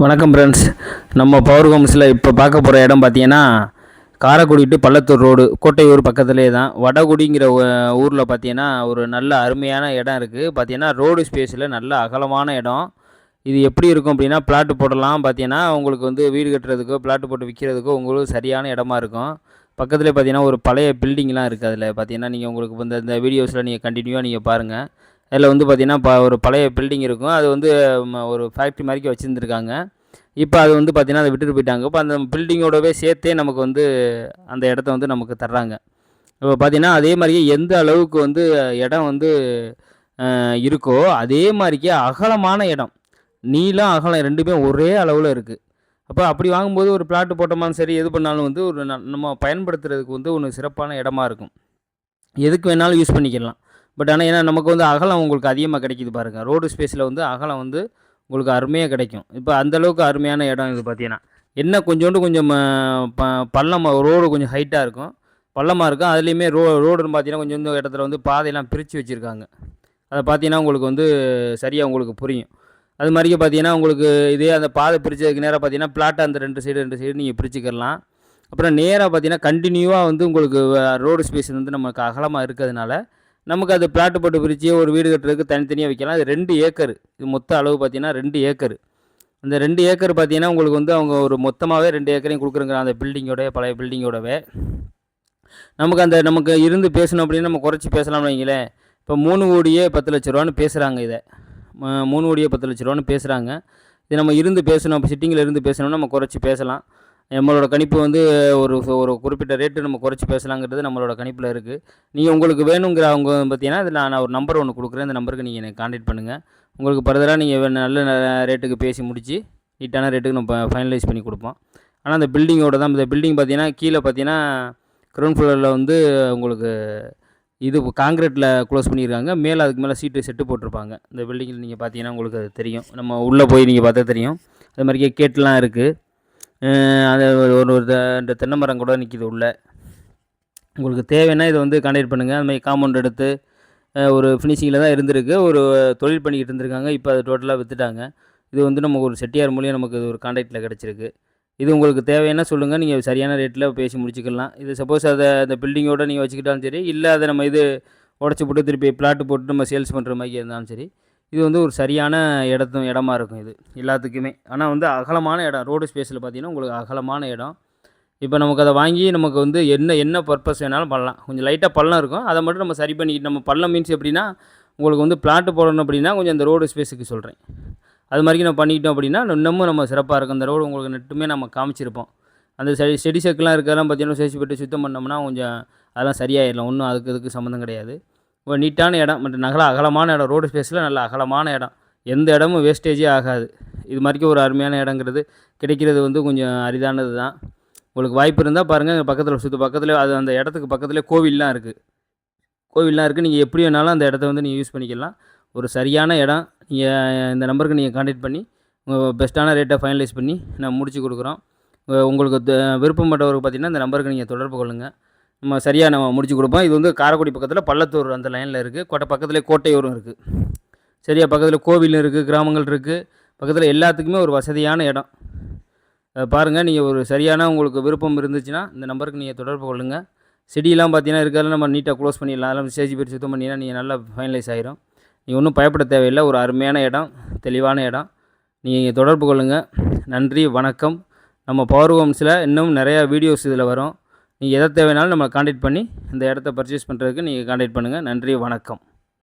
வணக்கம் ஃப்ரெண்ட்ஸ் நம்ம பவர் ஹோம்ஸில் இப்போ பார்க்க போகிற இடம் பார்த்தீங்கன்னா காரைக்குடி டு பள்ளத்தூர் ரோடு கோட்டையூர் பக்கத்துலேயே தான். வடகுடிங்கிற ஊரில் பார்த்தீங்கன்னா ஒரு நல்ல அருமையான இடம் இருக்குது பார்த்தீங்கன்னா ரோடு ஸ்பேஸில் நல்ல அகலமான இடம். இது எப்படி இருக்கும் அப்படின்னா பிளாட்டு போடலாம். பார்த்தீங்கன்னா உங்களுக்கு வந்து வீடு கட்டுறதுக்கோ பிளாட்டு போட்டு விற்கிறதுக்கோ உங்களுக்கு சரியான இடமா இருக்கும். பக்கத்துலேயே பார்த்தீங்கன்னா ஒரு பழைய பில்டிங்லாம் இருக்குது அதில். பார்த்தீங்கன்னா நீங்கள் உங்களுக்கு இந்த இந்த வீடியோஸில் நீங்கள் கண்டினியூவாக நீங்கள் பாருங்கள் அதில் வந்து பார்த்திங்கன்னா ப ஒரு பழைய பில்டிங் இருக்கும். அது வந்து ம, ஒரு ஃபேக்ட்ரி மாதிரி வச்சுருந்துருக்காங்க. இப்போ அது வந்து பார்த்திங்கன்னா அதை விட்டுட்டு போயிட்டாங்க. இப்போ அந்த பில்டிங்கோடவே சேர்த்தே நமக்கு வந்து அந்த இடத்த வந்து நமக்கு தர்றாங்க. இப்போ பார்த்திங்கன்னா அதே மாதிரியே எந்த அளவுக்கு வந்து இடம் வந்து இருக்கோ அதே மாதிரிக்கே அகலமான இடம். நீளம் அகலம் ரெண்டுமே ஒரே அளவில் இருக்குது அப்போ அப்படி வாங்கும்போது ஒரு பிளாட்டு போட்டோமாலும் சரி எது பண்ணாலும் வந்து ஒரு ந- நம்ம பயன்படுத்துறதுக்கு வந்து ஒன்று சிறப்பான இடமா இருக்கும். எதுக்கு வேணாலும் யூஸ் பண்ணிக்கலாம். பட் ஆனால் ஏன்னா நமக்கு வந்து அகலம் உங்களுக்கு அதிகமாக கிடைக்கிது பாருங்கள் ரோடு ஸ்பேஸில் வந்து அகலம் வந்து உங்களுக்கு அருமையாக கிடைக்கும். இப்போ அந்தளவுக்கு அருமையான இடம் இது பார்த்தீங்கன்னா என்ன கொஞ்சோண்டு கொஞ்சம் ப- பள்ளம் ரோடு கொஞ்சம் ஹைட்டாக இருக்கும். பள்ளமாக இருக்கும். அதுலேயுமே ரோ ரோடுன்னு பார்த்தீங்கன்னா கொஞ்சம் இடத்துல வந்து பாதையெல்லாம் பிரித்து வச்சுருக்காங்க. அதை பார்த்தீங்கன்னா உங்களுக்கு வந்து சரியாக உங்களுக்கு புரியும். அது மாதிரியே பார்த்தீங்கன்னா உங்களுக்கு இதே அந்த பாதை பிரித்ததுக்கு நேராக பார்த்தீங்கன்னா பிளாட்டை அந்த ரெண்டு சைடு ரெண்டு சைடு நீங்கள் பிரிச்சுக்கலாம் அப்புறம் நேராக பார்த்தீங்கன்னா கண்டினியூவாக வந்து உங்களுக்கு ரோடு ஸ்பேஸ் வந்து நமக்கு அகலமாக இருக்கிறதுனால நமக்கு அது பிளாட்டு போட்டு பிரித்து ஒரு வீடு கட்டுறதுக்கு தனித்தனியாக வைக்கலாம். அது ரெண்டு ஏக்கர் இது மொத்த அளவு பார்த்தீங்கன்னா ரெண்டு ஏக்கர் அந்த ரெண்டு ஏக்கர் பார்த்தீங்கன்னா உங்களுக்கு வந்து அவங்க ஒரு மொத்தமாகவே ரெண்டு ஏக்கரையும் கொடுக்குறங்க அந்த பில்டிங்கோட பழைய பில்டிங்கோடவே நமக்கு அந்த நமக்கு இருந்து பேசணும் அப்படின்னு நம்ம குறைச்சி பேசலாம்னு வைங்களேன். இப்போ மூணு கோடியே பத்து லட்ச ரூபான்னு பேசுகிறாங்க இதை. மூணு கோடியே பத்து லட்ச ரூபான்னு பேசுகிறாங்க இது நம்ம இருந்து பேசணும் இப்போ சிட்டிங்கில் இருந்து பேசணும்னா நம்ம குறைச்சி பேசலாம். நம்மளோட கணிப்பு வந்து ஒரு ஒரு குறிப்பிட்ட ரேட்டு நம்ம குறைச்சி பேசலாங்கிறது நம்மளோட கணிப்பில் இருக்குது நீங்கள் உங்களுக்கு வேணுங்கிற அவங்க பார்த்தீங்கன்னா இதில் நான் ஒரு நம்பர் ஒன்று கொடுக்குறேன். இந்த நம்பருக்கு நீங்கள் எனக்கு காண்டாக்ட் பண்ணுங்கள் உங்களுக்கு ஃபர்தராக நீங்கள் நல்ல ந- ரேட்டுக்கு பேசி முடித்து நீட்டான ரேட்டுக்கு நம்ம ஃபைனலைஸ் பண்ணி கொடுப்போம். ஆனால் அந்த பில்டிங்கோட தான் இந்த பில்டிங் பார்த்தீங்கன்னா கீழே பார்த்தீங்கன்னா கிரவுண்ட் ஃப்ளோரில் வந்து உங்களுக்கு இது காங்கிரீட்டில் க்ளோஸ் பண்ணியிருக்காங்க மேலே அதுக்கு மேலே சீட்டு செட்டு போட்டிருப்பாங்க. இந்த பில்டிங்கில் நீங்கள் பார்த்தீங்கன்னா உங்களுக்கு அது தெரியும். நம்ம உள்ளே போய் நீங்கள் பார்த்தா தெரியும். அது மாதிரி கேட்லாம் இருக்குது அது ஒரு ஒரு இந்த ரெண்டு தென்னை மரம் கூட நிற்கிது உள்ளே. உங்களுக்கு தேவைன்னா இதை வந்து கான்டாக்ட் பண்ணுங்கள் அந்த மாதிரி காம்பவுண்ட் எடுத்து ஒரு ஃபினிஷிங்கில் தான் இருந்திருக்கு. ஒரு தொழில் பண்ணிக்கிட்டு இருந்திருக்காங்க. இப்போ அதை டோட்டலாக விற்றுட்டாங்க இது வந்து நமக்கு ஒரு செட்டியார் மூலியம் நமக்கு இது ஒரு கான்டாக்டில் கிடச்சிருக்கு. இது உங்களுக்கு தேவைன்னா சொல்லுங்கள் நீங்கள் சரியான ரேட்டில் பேசி முடிச்சுக்கலாம். இது சப்போஸ் அதை அந்த பில்டிங்கோடு நீங்கள் வச்சுக்கிட்டாலும் சரி இல்லை அதை நம்ம இது உடச்சி போட்டு திருப்பி பிளாட்டு போட்டு நம்ம சேல்ஸ் பண்ணுற மாதிரி இருந்தாலும் சரி இது வந்து ஒரு சரியான இடத்தும் இடமா இருக்கும் இது எல்லாத்துக்குமே. ஆனால் வந்து அகலமான இடம் ரோடு ஸ்பேஸில் பார்த்தீங்கன்னா உங்களுக்கு அகலமான இடம். இப்போ நமக்கு அதை வாங்கி நமக்கு வந்து என்ன என்ன பர்பஸ் வேணாலும் பண்ணலாம். கொஞ்சம் லைட்டாக பள்ளம் இருக்கும். அதை மட்டும் நம்ம சரி பண்ணிக்கிட்டு நம்ம பள்ளம் மீன்ஸ் எப்படின்னா உங்களுக்கு வந்து பிளாட்டு போடணும் அப்படின்னா கொஞ்சம் அந்த ரோடு ஸ்பேஸுக்கு சொல்கிறேன் அது மாதிரி நம்ம பண்ணிக்கிட்டோம் அப்படின்னா இன்னமும் நம்ம சிறப்பாக இருக்கும். அந்த ரோடு உங்களுக்கு நெட்டுமே நம்ம காமிச்சிருப்போம். அந்த செடி செடி செக்கெலாம் இருக்கிறதெல்லாம் பார்த்தீங்கன்னா சேசி போட்டு சுத்தம் பண்ணோம்னா கொஞ்சம் அதெல்லாம் சரியாயிடலாம். ஒன்றும் அதுக்கு இதுக்கு சம்மந்தம் கிடையாது. இப்போ நீட்டான இடம் மற்றும் நல்ல அகலமான இடம். ரோடு ஸ்பேஸில் நல்ல அகலமான இடம். எந்த இடமும் வேஸ்டேஜே ஆகாது. இது மாதிரிக்கு ஒரு அருமையான இடங்கிறது. கிடைக்கிறது வந்து கொஞ்சம் அரிதானது தான். உங்களுக்கு வாய்ப்பு இருந்தால் பாருங்கள் பக்கத்தில் சுற்று பக்கத்தில் அது அந்த இடத்துக்கு பக்கத்துலேயே கோவில்லாம் இருக்குது கோவில்லாம் இருக்குது நீங்கள் எப்படி வேணாலும் அந்த இடத்த வந்து நீங்கள் யூஸ் பண்ணிக்கலாம். ஒரு சரியான இடம். நீங்கள் இந்த நம்பருக்கு நீங்கள் கான்டாக்ட் பண்ணி உங்கள் பெஸ்ட்டான ரேட்டை ஃபைனலைஸ் பண்ணி நான் முடிச்சு கொடுக்குறோம். உங்களுக்கு த- விருப்பப்பட்டவருக்கு பார்த்திங்கன்னா இந்த நம்பருக்கு நீங்கள் தொடர்பு கொள்ளுங்கள் நம்ம சரியாக நம்ம முடிச்சு கொடுப்போம். இது வந்து காரைக்குடி பக்கத்தில் பள்ளத்தூர் அந்த லைனில் இருக்குது கோட்டை பக்கத்துலேயே கோட்டையூரும் இருக்குது சரியா? பக்கத்தில் கோவில் இருக்குது கிராமங்கள் இருக்குது பக்கத்தில் எல்லாத்துக்குமே ஒரு வசதியான இடம். பாருங்கள் நீங்கள் ஒரு சரியான உங்களுக்கு விருப்பம் இருந்துச்சுன்னா இந்த நம்பருக்கு நீங்கள் தொடர்பு கொள்ளுங்கள் செடியெல்லாம் பார்த்தீங்கன்னா இருக்கிறதெல்லாம் நம்ம நீட்டாக க்ளோஸ் பண்ணிடலாம். அதெல்லாம் ஸ்டேஜ் பேர் சுத்தம் பண்ணிங்கன்னா நீங்கள் நல்லா ஃபைனலைஸ் ஆகிரும் நீங்கள் ஒன்றும் பயப்பட தேவையில்லை. ஒரு அருமையான இடம் தெளிவான இடம். நீங்கள் தொடர்பு கொள்ளுங்கள் நன்றி வணக்கம். நம்ம பவர் ஹோம்ஸில் இன்னும் நிறையா வீடியோஸ் இதில் வரும். நீங்கள் எதை தேவைனாலும் நம்மளை காண்டாக்ட் பண்ணி இந்த இடத்த பர்ச்சேஸ் பண்ணுறதுக்கு நீங்கள் காண்டாக்ட் பண்ணுங்கள் நன்றி வணக்கம்.